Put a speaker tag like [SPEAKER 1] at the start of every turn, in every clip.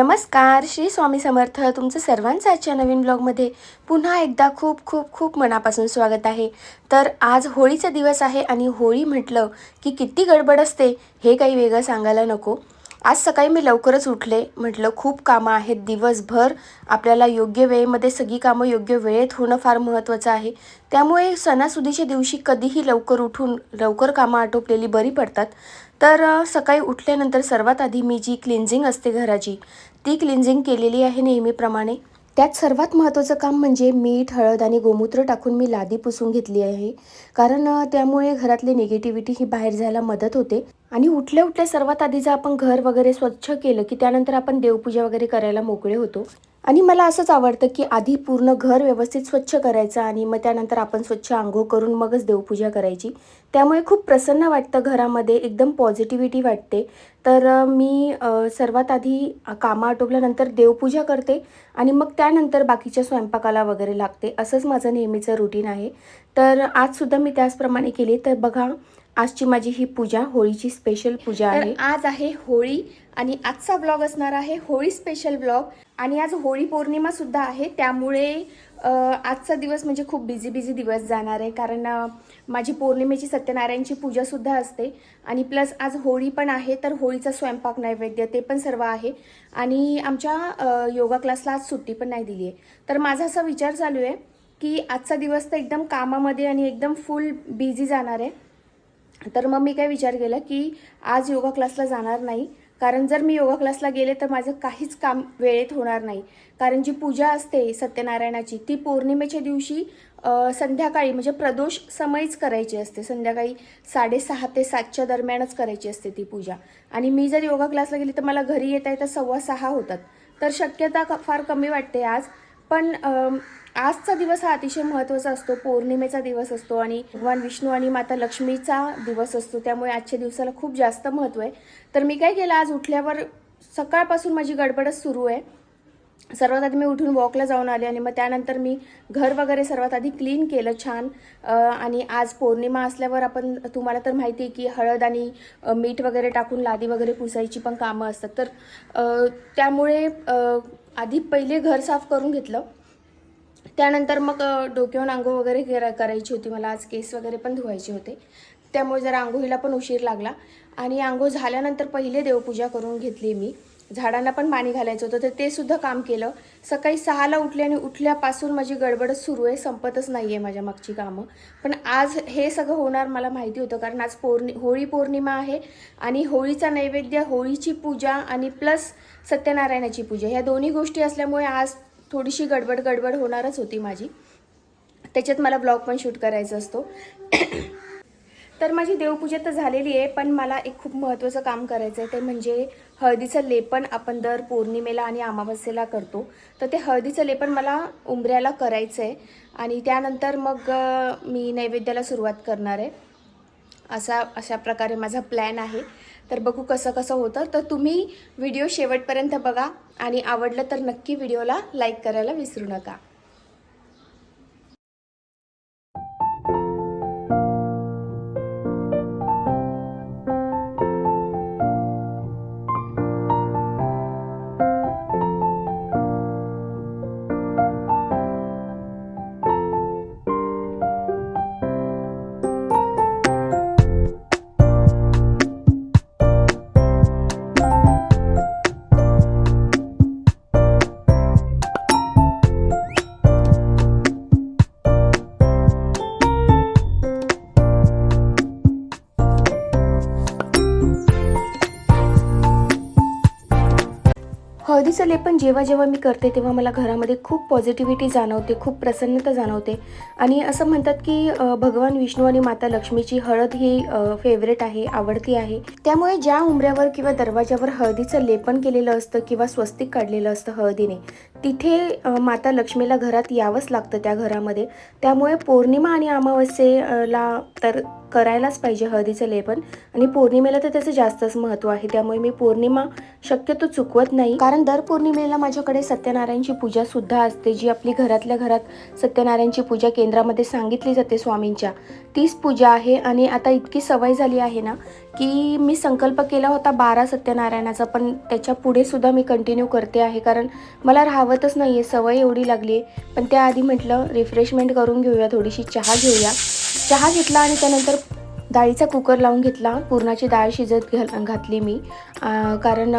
[SPEAKER 1] नमस्कार श्री स्वामी समर्थ तुमचं सर्वांचं आजच्या नवीन ब्लॉगमध्ये पुन्हा एकदा खूप खूप खूप मनापासून स्वागत आहे. तर आज होळीचा दिवस आहे आणि होळी म्हटलं की किती गडबड असते हे काही वेगळं सांगायला नको. आज सकाळी मी लवकरच उठले. म्हटलं खूप कामं आहेत. दिवसभर आपल्याला योग्य वेळेमध्ये सगळी कामं योग्य वेळेत होणं फार महत्त्वाचं आहे. त्यामुळे सणासुदीच्या दिवशी कधीही लवकर उठून लवकर कामं आटोपलेली बरी पडतात. तर सकाळी उठल्यानंतर सर्वात आधी मी जी क्लिन्झिंग असते घराची ती क्लिन्झिंग केलेली आहे नेहमीप्रमाणे. त्यात सर्वात महत्त्वाचं काम म्हणजे मीठ हळद आणि गोमूत्र टाकून मी लादी पुसून घेतली आहे. कारण त्यामुळे घरातली निगेटिव्हिटी ही बाहेर जायला मदत होते. आणि उठल्या उठल्या सर्वात आधी जर आपण घर वगैरे स्वच्छ केलं की त्यानंतर आपण देवपूजा वगैरे करायला मोकळे होतो. आणि मला असंच आवडतं की आधी पूर्ण घर व्यवस्थित स्वच्छ करायचं आणि मग त्यानंतर आपण स्वच्छ आंघोळ करून मगच देवपूजा करायची. त्यामुळे खूप प्रसन्न वाटतं घरामध्ये एकदम पॉझिटिव्हिटी वाटते. तर मी सर्वात आधी कामं आटोपल्यानंतर देवपूजा करते आणि मग त्यानंतर बाकीच्या स्वयंपाकाला वगैरे लागते. असंच माझं नेहमीचं रुटीन आहे. तर आजसुद्धा मी त्याचप्रमाणे केली. तर बघा आजची माझी ही पूजा होळीची स्पेशल पूजा आहे. आज आहे होळी. आणि आजचा ब्लॉग असणार आहे होळी स्पेशल ब्लॉग आणि आज होळी पौर्णिमा सुद्धा आहे. त्यामुळे आजचा दिवस म्हणजे खूप बिझी बिझी दिवस जाणार आहे. कारण माझी पौर्णिमेची सत्यनारायणची पूजा सुद्धा असते. आणि प्लस आज होळी पण आहे तर होळीचा स्वयंपाक नैवेद्य ते पण सर्व आहे. आणि आमच्या योगा क्लासला आज सुट्टी पण नाही दिली आहे तर माझा असा विचार चालू आहे की आजचा दिवस तर एकदम कामामध्ये आणि एकदम फुल बिझी जाणार आहे. तर मग मी काय विचार केला की आज योगा क्लासला जाणार नाही. कारण जर मी योगा क्लासला गेले तर माझं काहीच काम वेळेत होणार नाही. कारण जी पूजा असते सत्यनारायणाची ती पौर्णिमेच्या दिवशी संध्याकाळी म्हणजे प्रदोष समयीच करायची असते. संध्याकाळी साडेसहा ते सातच्या दरम्यानच करायची असते ती पूजा. आणि मी जर योगा क्लासला गेली तर मला घरी येता येता सव्वा सहा होतात. तर शक्यता फार कमी वाटते आज. पण आजचा दिवस हा अतिशय महत्त्वाचा असतो. पौर्णिमेचा दिवस असतो आणि भगवान विष्णू आणि माता लक्ष्मीचा दिवस असतो. त्यामुळे आजच्या दिवसाला खूप जास्त महत्त्व आहे. तर मी काय केलं आज उठल्यावर सकाळपासून माझी गडबडच सुरू आहे. सर्वात आधी मी उठून वॉकला जाऊन आले आणि मग त्यानंतर मी घर वगैरे सर्वात आधी क्लीन केलं छान. आणि आज पौर्णिमा असल्यावर आपण तुम्हाला तर माहिती आहे की हळद आणि मीठ वगैरे टाकून लादी वगैरे पुसायची पण कामं असतात. तर त्यामुळे आधी पहिले घर साफ करून घेतलं. त्यानंतर मग डोक्यावर आंघोळ वगैरे करा करायची होती. मला आज केस वगैरे पण धुवायचे होते. त्यामुळे जरा आंघोळीला पण उशीर लागला. आणि आंघोळ झाल्यानंतर पहिले देवपूजा करून घेतली मी. झाडांना पण पाणी घालायचं होतं तर ते सुद्धा काम केलं. सकाळी सहाला उठले आणि उठल्यापासून माझी गडबडच सुरू आहे संपतच नाही आहे माझ्या मागची कामं. पण आज हे सगळं होणार मला माहिती होतं कारण आज पौर्णि होळी पौर्णिमा आहे. आणि होळीचा नैवेद्य होळीची पूजा आणि प्लस सत्यनारायणाची पूजा ह्या दोन्ही गोष्टी असल्यामुळे आज थोडीशी गडबड गडबड होणारच होती माझी. त्याच्यात मला ब्लॉग पण शूट करायचा असतो. तर माझी देवपूजा तर झालेली आहे पण मला एक खूप महत्त्वाचं काम करायचं आहे ते म्हणजे हळदीचं लेपन आपण दर पौर्णिमेला आणि अमावस्येला करतो. तर ते हळदीचं लेपन मला उंबऱ्याला करायचं आहे आणि त्यानंतर मग मी नैवेद्याला सुरुवात करणार आहे. असा अशा प्रकारे माझा प्लॅन आहे. तर बघू कसं कसं होतं. तर तुम्ही व्हिडिओ शेवटपर्यंत बघा आणि आवडलं तर नक्की व्हिडिओला लाईक करायला विसरू नका. हळदीचं लेपन जेव्हा जेव्हा मी करते तेव्हा मला घरामध्ये खूप पॉझिटिव्हिटी जाणवते खूप प्रसन्नता जाणवते. आणि असं म्हणतात की भगवान विष्णू आणि माता लक्ष्मीची हळद ही फेवरेट आहे आवडती आहे. त्यामुळे ज्या उंबऱ्यावर किंवा दरवाजावर हळदीचं लेपन केलेलं असतं किंवा स्वस्तिक काढलेलं असतं हळदीने तिथे माता लक्ष्मीला घरात यावंच लागतं त्या घरामध्ये. त्यामुळे पौर्णिमा आणि अमावस्येला तर करायलाच पाहिजे हळदीचं लेपन. आणि पौर्णिमेला तर त्याचं जास्तच महत्त्व आहे. त्यामुळे मी पौर्णिमा शक्यतो चुकवत नाही. कारण दर पौर्णिमेला माझ्याकडे सत्यनारायणची पूजा सुद्धा असते जी आपली घरातल्या घरात सत्यनारायणची पूजा केंद्रामध्ये सांगितली जाते स्वामींच्या. तीच पूजा आहे आणि आता इतकी सवय झाली आहे ना की मी संकल्प केला होता बारा सत्यनारायणाचा पण त्याच्या पुढे सुद्धा मी कंटिन्यू करते आहे. कारण मला राहतच नाही आहे सवय एवढी लागली आहे पण त्याआधी म्हटलं रिफ्रेशमेंट करून घेऊया थोडीशी चहा घेऊया. चहा घेतला आणि त्यानंतर डाळीचा कुकर लावून घेतला. पुरणाची डाळ शिजत घाल घातली मी. कारण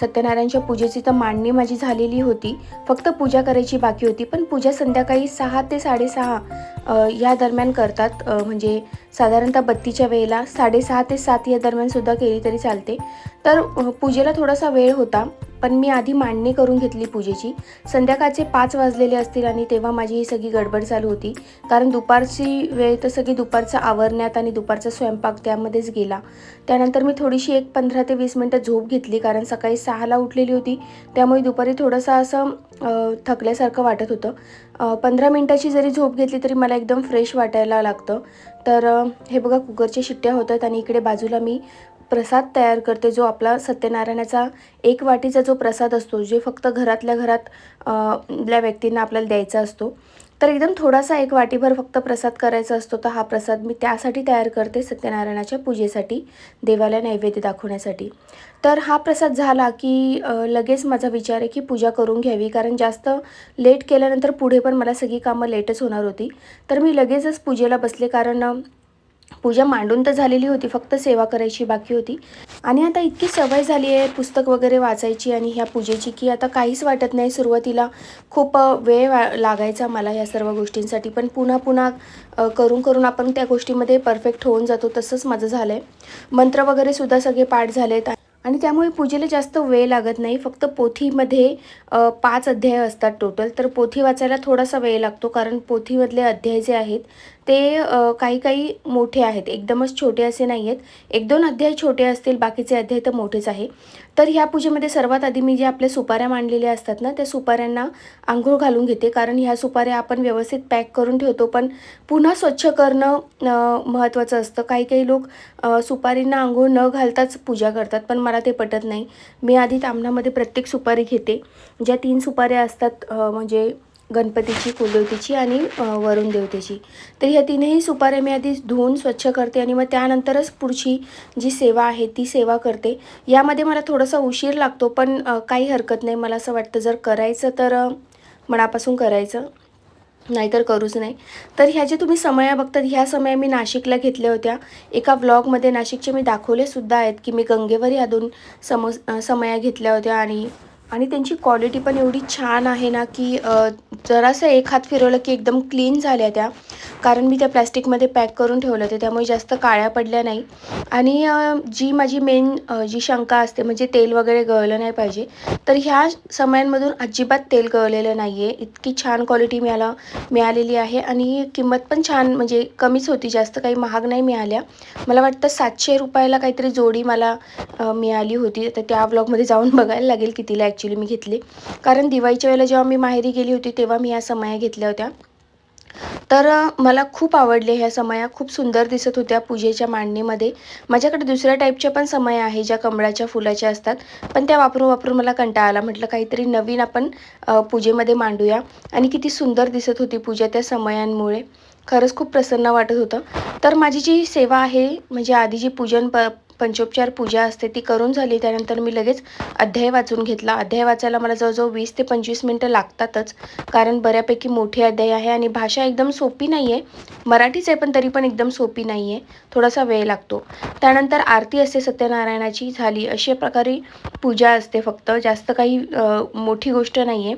[SPEAKER 1] सत्यनारायणच्या पूजेची तर मांडणी माझी झालेली होती. फक्त पूजा करायची बाकी होती. पण पूजा संध्याकाळी सहा ते साडेसहा या दरम्यान करतात. म्हणजे साधारणतः बत्तीच्या वेळेला साडेसहा ते सात या दरम्यानसुद्धा केली तरी चालते. तर पूजेला थोडासा वेळ होता. पण मी आधी मांडणी करून घेतली पूजेची. संध्याकाळचे पाच वाजलेले असतील आणि तेव्हा माझी ही सगळी गडबड चालू होती. कारण दुपारची वेळ तर सगळी दुपारचं आवरण्यात आणि दुपारचा स्वयंपाक त्यामध्येच गेला. त्यानंतर मी थोडीशी एक पंधरा ते वीस मिनटं झोप घेतली कारण सकाळी सहाला उठलेली होती. त्यामुळे दुपारी थोडंसं असं थकल्यासारखं वाटत होतं. पंधरा मिनटाची जरी झोप घेतली तरी मला एकदम फ्रेश वाटायला लागतं. तर हे बघा कुकरच्या शिट्ट्या होतात आणि इकडे बाजूला मी प्रसाद तयार करते जो आपला सत्यनारायणाचा एक वाटीचा जो प्रसाद असतो जे फक्त घरातल्या घरात ल्या व्यक्तींना आपल्याला द्यायचा असतो. तर एकदम थोडासा एक वाटीभर फक्त प्रसाद करायचा असतो तर हा प्रसाद मी त्यासाठी तयार करते सत्यनारायणाच्या पूजेसाठी देवाला नैवेद्य दाखवण्यासाठी. तर हा प्रसाद झाला की लगेच माझा विचार आहे की पूजा करून घ्यावी कारण जास्त लेट केल्यानंतर पुढे पण मला सगळी कामं लेटच होणार होती. तर मी लगेचच पूजेला बसले कारण पूजा मांडून तर झालेली होती फक्त सेवा करायची बाकी होती. आणि आता इतकी सवय झाली आहे पुस्तक वगैरे वाचायची आणि ह्या पूजेची की आता काहीच वाटत नाही. सुरुवातीला खूप वेळ वा लागायचा मला ह्या सर्व गोष्टींसाठी. पण पुन्हा पुन्हा करून करून आपण त्या गोष्टीमध्ये परफेक्ट होऊन जातो. तसंच माझं झालं आहे मंत्र वगैरे सुद्धा सगळे पाठ झालेत. आणि त्यामुळे पूजेला जास्त वेळ लागत नाही. फक्त पोथीमध्ये पाच अध्याय असतात टोटल तर पोथी वाचायला थोडासा वेळ लागतो. कारण पोथीमधले अध्याय जे आहेत ते काही काही मोठे आहेत. एकदमच छोटे असे नाही आहेत एक दोन अध्याय छोटे असतील बाकीचे अध्याय तर मोठेच आहे. तर ह्या पूजेमध्ये सर्वात आधी मी जे आपल्या सुपाऱ्या मांडलेल्या असतात ना त्या सुपाऱ्यांना आंघोळ घालून घेते. कारण ह्या सुपाऱ्या आपण व्यवस्थित पॅक करून ठेवतो पण पुन्हा स्वच्छ करणं महत्त्वाचं असतं. काही काही लोक सुपारींना आंघोळ न घालताच पूजा करतात पण मला ते पटत नाही. मी आधी तामणामध्ये प्रत्येक सुपारी घेते. ज्या तीन सुपाऱ्या असतात म्हणजे गणपतीची कुलदेवतेची आणि वरुण देवतेची. तर ह्या तीनही सुपाऱ्या मी आधी धुवून स्वच्छ करते आणि मग त्यानंतरच पुढची जी सेवा आहे ती सेवा करते. यामध्ये मला थोडासा उशीर लागतो पण काही हरकत नाही. मला असं वाटतं जर करायचं तर मनापासून करायचं नाहीतर करूच नाही. तर ह्या जे तुम्ही समया बघतात ह्या समया मी नाशिकला घेतल्या होत्या. एका ब्लॉगमध्ये नाशिकचे मी दाखवले सुद्धा आहेत की मी गंगेवर ह्या दोन सम समया घेतल्या होत्या आणि आणि त्यांची क्वालिटी पण एवढी छान आहे ना की जरासं एक हात फिरवलं की एकदम क्लीन झाल्या त्या. कारण मी त्या प्लॅस्टिकमध्ये पॅक करून ठेवलं होते त्यामुळे जास्त काळ्या पडल्या नाही. आणि जी माझी मेन जी शंका असते म्हणजे तेल वगैरे गळलं नाही पाहिजे तर ह्या समयांमधून अजिबात तेल गळलेलं नाही आहे इतकी छान क्वालिटी मला मिळालेली आहे आणि किंमत पण छान म्हणजे कमीच होती जास्त काही महाग नाही मिळाल्या. मला वाटतं सातशे रुपयाला काहीतरी जोडी मला मिळाली होती. तर त्या ब्लॉगमध्ये जाऊन बघायला लागेल कितीला ॲक्च्युली ॲक्च्युली मी घेतली. कारण दिवाळीच्या वेळेला जेव्हा मी माहेरी गेली होती तेव्हा मी ह्या समया घेतल्या होत्या. तर मला खूप आवडले ह्या समया. खूप सुंदर दिसत होत्या पूजेच्या मांडणीमध्ये. माझ्याकडे दुसऱ्या टाईपच्या पण समया आहे ज्या कमळाच्या फुलाच्या असतात. पण त्या वापरून वापरून मला कंटाळा आला. म्हटलं काहीतरी नवीन आपण पूजेमध्ये मांडूया. आणि किती सुंदर दिसत होती पूजा त्या समयांमुळे. खरंच खूप प्रसन्न वाटत होतं. तर माझी जी सेवा आहे म्हणजे आधी जी पूजन प पंचोपचार पूजा असते ती करून झाली. त्यानंतर मी लगेच अध्याय वाचून घेतला. अध्याय वाचायला मला जवळजवळ वीस ते पंचवीस मिनटं लागतातच. कारण बऱ्यापैकी मोठी अध्याय आहे आणि भाषा एकदम सोपी नाही आहे मराठीच आहे पण तरी पण एकदम सोपी नाही आहे थोडासा वेळ लागतो. त्यानंतर आरती असते सत्यनारायणाची झाली. अशा प्रकारे पूजा असते फक्त. जास्त काही मोठी गोष्ट नाही आहे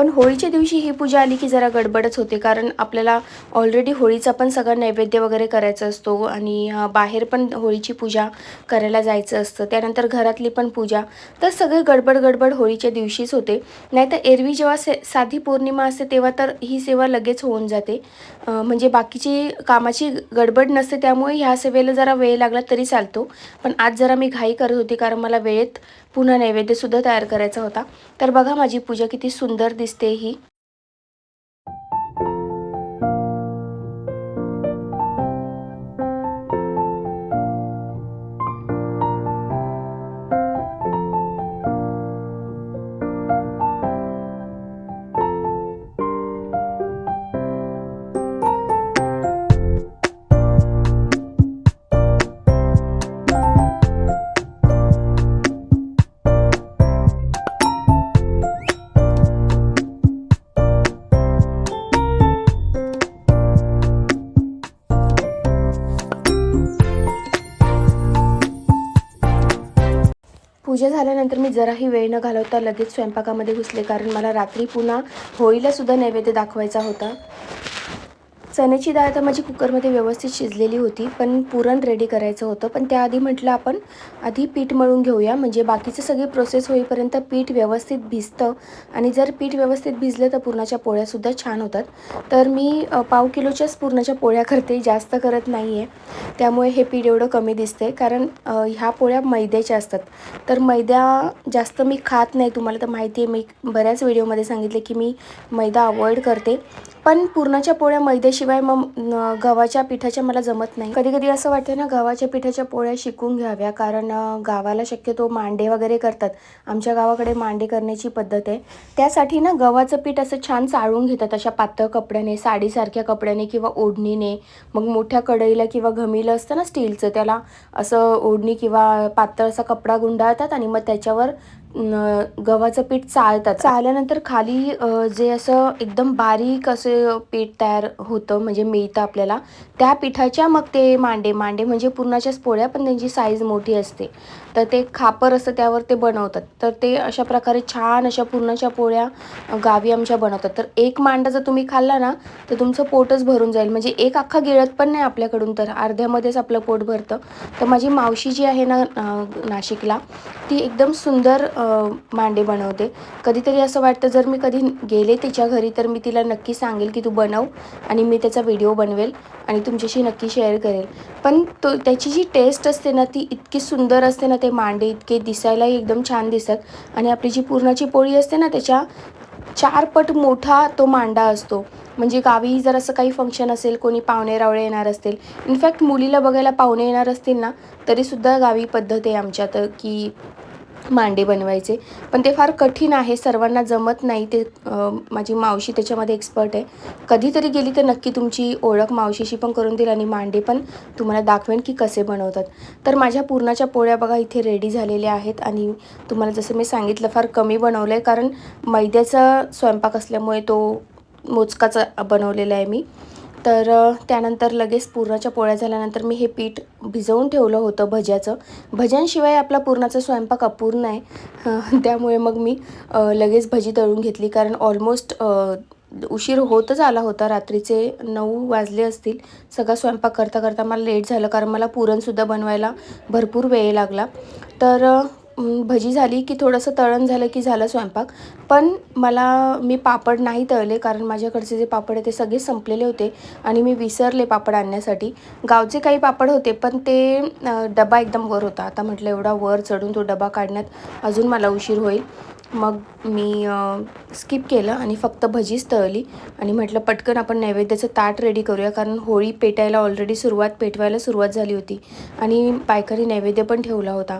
[SPEAKER 1] पण होळीच्या दिवशी ही पूजा आली की जरा गडबडच होते कारण आपल्याला ऑलरेडी होळीचा पण सगळा नैवेद्य वगैरे करायचा असतो आणि बाहेर पण होळीची पूजा करायला जायचं असतं. त्यानंतर घरातली पण पूजा. तर सगळे गडबड गडबड होळीच्या दिवशीच होते. नाहीतर एरवी जेव्हा से साधी पौर्णिमा असते तेव्हा तर ही सेवा लगेच होऊन जाते. म्हणजे बाकीची कामाची गडबड नसते त्यामुळे ह्या सेवेला जरा वेळ लागला तरी चालतो. पण आज जरा मी घाई करत होती कारण मला वेळेत पुन्हा नैवेद्यसुद्धा तयार करायचा होता. तर बघा माझी पूजा किती सुंदर दिसते ही. पूजा झाल्यानंतर मी जराही वेळ न घालवता लगेच स्वयंपाकामध्ये घुसले कारण मला रात्री पुन्हा होळीला सुद्धा नैवेद्य दाखवायचा होता. चण्याची डाळ तर माझी कुकरमध्ये व्यवस्थित शिजलेली होती पण पुरण रेडी करायचं होतं. पण त्याआधी म्हटलं आपण आधी पीठ मळून घेऊया. म्हणजे बाकीचं सगळी प्रोसेस होईपर्यंत पीठ व्यवस्थित भिजतं. आणि जर पीठ व्यवस्थित भिजलं तर पुरणाच्या पोळ्यासुद्धा छान होतात. तर मी पाव किलोच्याच पुरणाच्या पोळ्या करते जास्त करत नाही आहे त्यामुळे हे पीठ एवढं कमी दिसते कारण ह्या पोळ्या मैद्याच्या असतात. तर मैदा जास्त मी खात नाही तुम्हाला तर माहिती आहे मी बऱ्याच व्हिडिओमध्ये सांगितले की मी मैदा अवॉइड करते. पण पुरणाच्या पोळ्या मैद्याशिवाय मग गव्हाच्या पिठाच्या मला जमत नाही. कधी कधी असं वाटतं ना गव्हाच्या पिठाच्या पोळ्या शिकून घ्याव्या. कारण गावाला शक्यतो मांडे वगैरे करतात. आमच्या गावाकडे मांडे करण्याची पद्धत आहे. त्यासाठी ना गव्हाचं पीठ असं छान चाळून घेतात. अशा पातळ कपड्याने साडीसारख्या कपड्याने किंवा ओढणीने. मग मोठ्या कढईला किंवा घमीला असतं ना स्टीलचं त्याला असं ओढणी किंवा पातळ असा कपडा गुंडाळतात आणि मग त्याच्यावर गव्हाचं पीठ चाळतात. चाळल्यानंतर खाली जे असं एकदम बारीक असं पीठ तयार होतं म्हणजे मिळतं आपल्याला त्या पिठाच्या मग ते मांडे मांडे म्हणजे पुरणाच्याच पोळ्या पण त्यांची साईज मोठी असते. तर ते खापर असतं त्यावर ते बनवतात. तर ते अशा प्रकारे छान अशा पुरणाच्या पोळ्या गावी आमच्या बनवतात. तर एक मांडा जर तुम्ही खाल्ला ना तर तुमचं पोटच भरून जाईल. म्हणजे एक अख्खा गिळत पण नाही आपल्याकडून तर अर्ध्यामध्येच आपलं पोट भरतं. तर माझी मावशी जी आहे ना नाशिकला ती एकदम सुंदर मांडे बनवते. कधीतरी असं वाटतं जर मी कधी गेले तिच्या घरी तर मी तिला नक्की सांगेल की तू बनव आणि मी त्याचा व्हिडिओ बनवेल आणि तुमच्याशी नक्की शेअर करेल. पण तो त्याची जी टेस्ट असते ना ती इतकी सुंदर असते ना ते मांडे इतके दिसायलाही एकदम छान दिसतात आणि आपली जी पुरणाची पोळी असते ना त्याच्या चार पट मोठा तो मांडा असतो. म्हणजे गावी जर असं काही फंक्शन असेल कोणी पाहुणे रावळे येणार असतील इनफॅक्ट मुलीला बघायला पाहुणे येणार असतील ना तरीसुद्धा गावी पद्धत आहे आमच्यात की मांडे बनवायचे. पण ते फार कठीण आहे सर्वांना जमत नाही ते माझी मावशी त्याच्यामध्ये एक्सपर्ट आहे. कधीतरी गेली तर नक्की तुमची ओळख मावशीशी पण करून देईल आणि मांडे पण तुम्हाला दाखवेन की कसे बनवतात. तर माझ्या पूर्णाच्या पोळ्या बघा इथे रेडी झालेल्या आहेत आणि तुम्हाला जसं मी सांगितलं फार कमी बनवलं आहे कारण मैद्याचा स्वयंपाक असल्यामुळे तो मोजकाचं बनवलेलं आहे मी. तर त्यानंतर लगेच पुरणाच्या पोळ्या झाल्यानंतर मी हे पीठ भिजवून ठेवलं होतं भज्याचं. भज्यांशिवाय आपला पुरणाचा स्वयंपाक अपूर्ण आहे. त्यामुळे मग मी लगेच भजी तळून घेतली. कारण ऑलमोस्ट उशीर होतच आला होता. रात्रीचे नऊ वाजले असतील. सगळा स्वयंपाक करता करता मला लेट झालं. कारण मला पुरणसुद्धा बनवायला भरपूर वेळ लागला. तर भजी झाली की थोडंसं तळण झालं की झालं स्वयंपाक. पण मला मी पापड नाही तळले कारण माझ्याकडचे जे पापड आहे ते सगळे संपलेले होते आणि मी विसरले पापड आणण्यासाठी. गावचे काही पापड होते पण ते डबा एकदम वर होता. आता म्हटलं एवढा वर चढून तो डबा काढण्यात अजून मला उशीर होईल. मग मी स्किप केलं आणि फक्त भजीच तळली आणि म्हटलं पटकन आपण नैवेद्याचं ताट रेडी करूया कारण होळी पेटायला ऑलरेडी सुरुवात पेटवायला सुरुवात झाली होती आणि बायकांनी नैवेद्य पण ठेवला होता.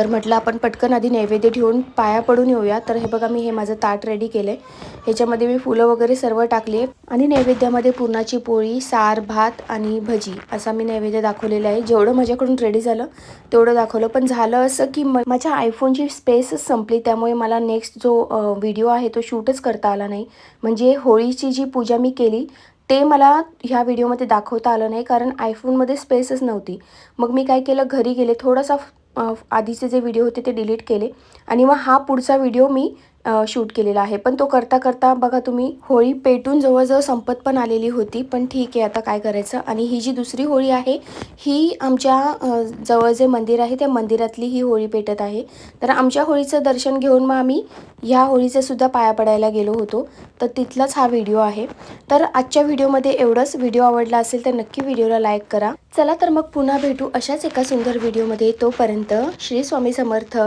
[SPEAKER 1] तर म्हटलं आपण पटकन आधी नैवेद्य ठेवून पाया पडून येऊया. तर हे बघा मी हे माझं ताट रेडी केलं आहे ह्याच्यामध्ये मी फुलं वगैरे सर्व टाकली आहे. आणि नैवेद्यामध्ये पुरणाची पोळी सार भात आणि भजी असा मी नैवेद्य दाखवलेला आहे. जेवढं माझ्याकडून रेडी झालं तेवढं दाखवलं. पण झालं असं की म माझ्या आयफोनची स्पेसच संपली. त्यामुळे मला नेक्स्ट जो व्हिडिओ आहे तो शूटच करता आला नाही. म्हणजे होळीची जी पूजा मी केली ते मला ह्या व्हिडिओमध्ये दाखवता आलं नाही. कारण आयफोनमध्ये स्पेसच नव्हती. मग मी काय केलं घरी गेले थोडासा आधीचे जे व्हिडिओ होते ते डिलीट केले. आणि मग हा पुढचा व्हिडिओ मी शूट केलेला आहे. पण तो करता करता बघा तुम्ही होळी पेटून जवळजवळ संपत पण आलेली होती. पण ठीक आहे आता काय करायचं? आणि ही जी दुसरी होळी आहे ही आमच्या जवळ जे मंदिर आहे त्या मंदिरातली ही होळी पेटत आहे. तर आमच्या होळीचं दर्शन घेऊन मग आम्ही ह्या होळीचंसुद्धा पाया पडायला गेलो होतो. तर तिथलाच हा व्हिडिओ आहे. तर आजच्या व्हिडिओमध्ये एवढंच. व्हिडिओ आवडला असेल तर नक्की व्हिडिओला लाईक करा. चला तर मग पुन्हा भेटू अशाच एका सुंदर व्हिडिओमध्ये. तोपर्यंत श्री स्वामी समर्थ.